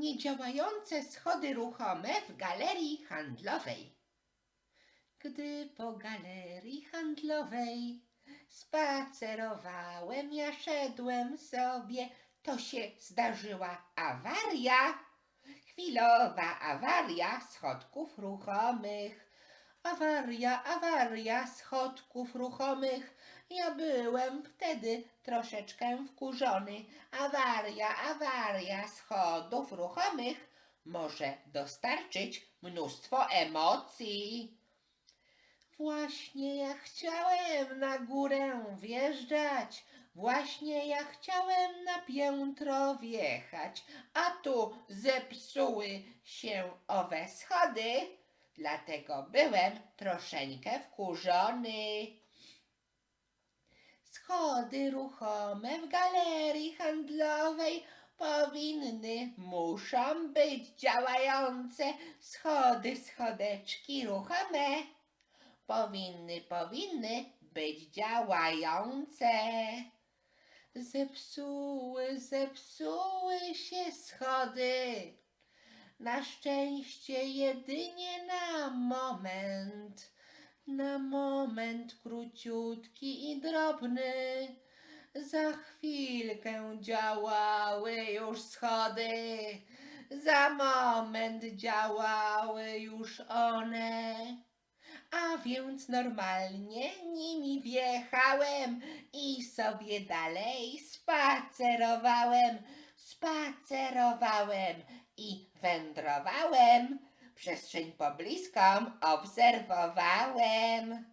niedziałające schody ruchome w galerii handlowej. Gdy po galerii handlowej spacerowałem, ja szedłem sobie, to się zdarzyła awaria. Chwilowa awaria schodków ruchomych. Awaria, awaria schodków ruchomych. Ja byłem wtedy troszeczkę wkurzony. Awaria, awaria schodów ruchomych może dostarczyć mnóstwo emocji. Właśnie ja chciałem na górę wjeżdżać, właśnie ja chciałem na piętro wjechać, a tu zepsuły się owe schody, dlatego byłem troszeczkę wkurzony. Schody ruchome w galerii handlowej powinny, muszą być działające. Schody, schodeczki ruchome powinny, powinny być działające. Zepsuły, zepsuły się schody. Na szczęście jedynie na moment, na moment króciutki i drobny. Za chwilkę działały już schody, za moment działały już one. A więc normalnie nimi wjechałem i sobie dalej spacerowałem, spacerowałem i wędrowałem. Przestrzeń pobliską obserwowałem.